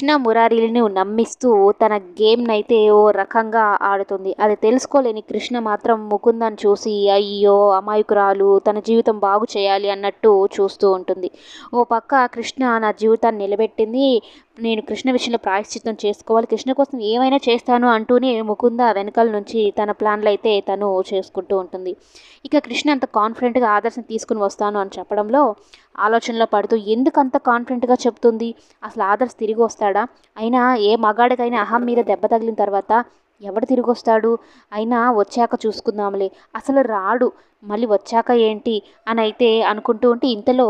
కృష్ణ మురారీలను నమ్మిస్తూ తన గేమ్ని అయితే ఓ రకంగా ఆడుతుంది. అది తెలుసుకోలేని కృష్ణ మాత్రం ముకుందని చూసి అయ్యో అమాయకురాలు తన జీవితం బాగు చేయాలి అన్నట్టు చూస్తూ ఉంటుంది. ఓ పక్క కృష్ణ నా జీవితాన్ని నిలబెట్టింది. నేను కృష్ణ విషయంలో ప్రాయశ్చిత్తం చేసుకోవాలి. కృష్ణ కోసం ఏమైనా చేస్తాను అంటూనే ముకుంద వెనకాల నుంచి తన ప్లాన్లు అయితే తను చేసుకుంటూ ఉంటుంది. ఇక కృష్ణ అంత కాన్ఫిడెంట్గా ఆదర్శం తీసుకుని వస్తాను అని చెప్పడంలో ఆలోచనలో పడుతూ ఎందుకు అంత కాన్ఫిడెంట్గా చెప్తుంది? అసలు ఆదర్శ్ తిరిగి వస్తాడు? అయినా ఏ మగాడికైనా అహం మీద దెబ్బ తగిలిన తర్వాత ఎవడు తిరిగి వస్తాడు అయినా వచ్చాక చూసుకుందాంలే. అసలు రాడు. మళ్ళీ వచ్చాక ఏంటి? అని అయితే అనుకుంటూ ఉంటే ఇంతలో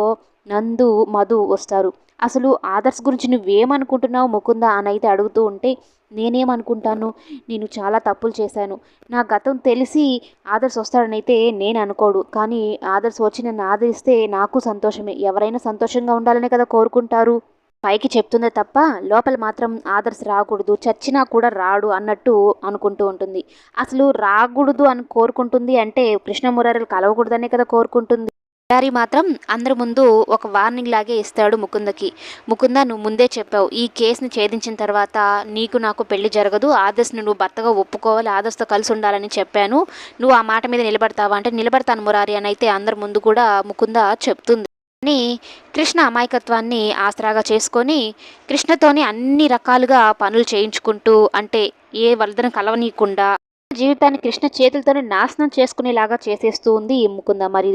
నందు మధు వస్తారు. అసలు ఆదర్శ్ గురించి నువ్వేమనుకుంటున్నావు ముకుంద? అని అయితే అడుగుతూ ఉంటే నేనేమనుకుంటాను? నేను చాలా తప్పులు చేశాను. నా గతం తెలిసి ఆదర్శ్ వస్తాడనైతే నేను అనుకోడు. కానీ ఆదర్శ్ వచ్చి నన్ను ఆదరిస్తే నాకు సంతోషమే. ఎవరైనా సంతోషంగా ఉండాలనే కదా కోరుకుంటారు? పైకి చెప్తుందే తప్ప లోపల మాత్రం ఆదర్శ్ రాకూడదు చచ్చినా కూడా రాడు అన్నట్టు అనుకుంటూ ఉంటుంది. అసలు రాకూడదు అని కోరుకుంటుంది అంటే కృష్ణమురారులు కలవకూడదనే కదా కోరుకుంటుంది. మురారి మాత్రం అందరి ముందు ఒక వార్నింగ్ లాగే ఇస్తాడు ముకుందకి. ముకుంద నువ్వు ముందే చెప్పావు ఈ కేసుని ఛేదించిన తర్వాత నీకు నాకు పెళ్ళి జరగదు ఆదర్శ్ని నువ్వు భర్తగా ఒప్పుకోవాలి ఆదర్శతో కలిసి ఉండాలని చెప్పాను. నువ్వు ఆ మాట మీద నిలబడతావా? అంటే నిలబడతాను మురారి అని అయితే అందరి ముందు కూడా ముకుంద చెప్తుంది. అని కృష్ణ అమాయకత్వాన్ని ఆసరాగా చేసుకొని కృష్ణతోని అన్ని రకాలుగా పనులు చేయించుకుంటూ అంటే ఏ వరదను కలవనీయకుండా జీవితాన్ని కృష్ణ చేతులతోనే నాశనం చేసుకునేలాగా చేసేస్తూ ఉంది ఈ ముకుంద. మరి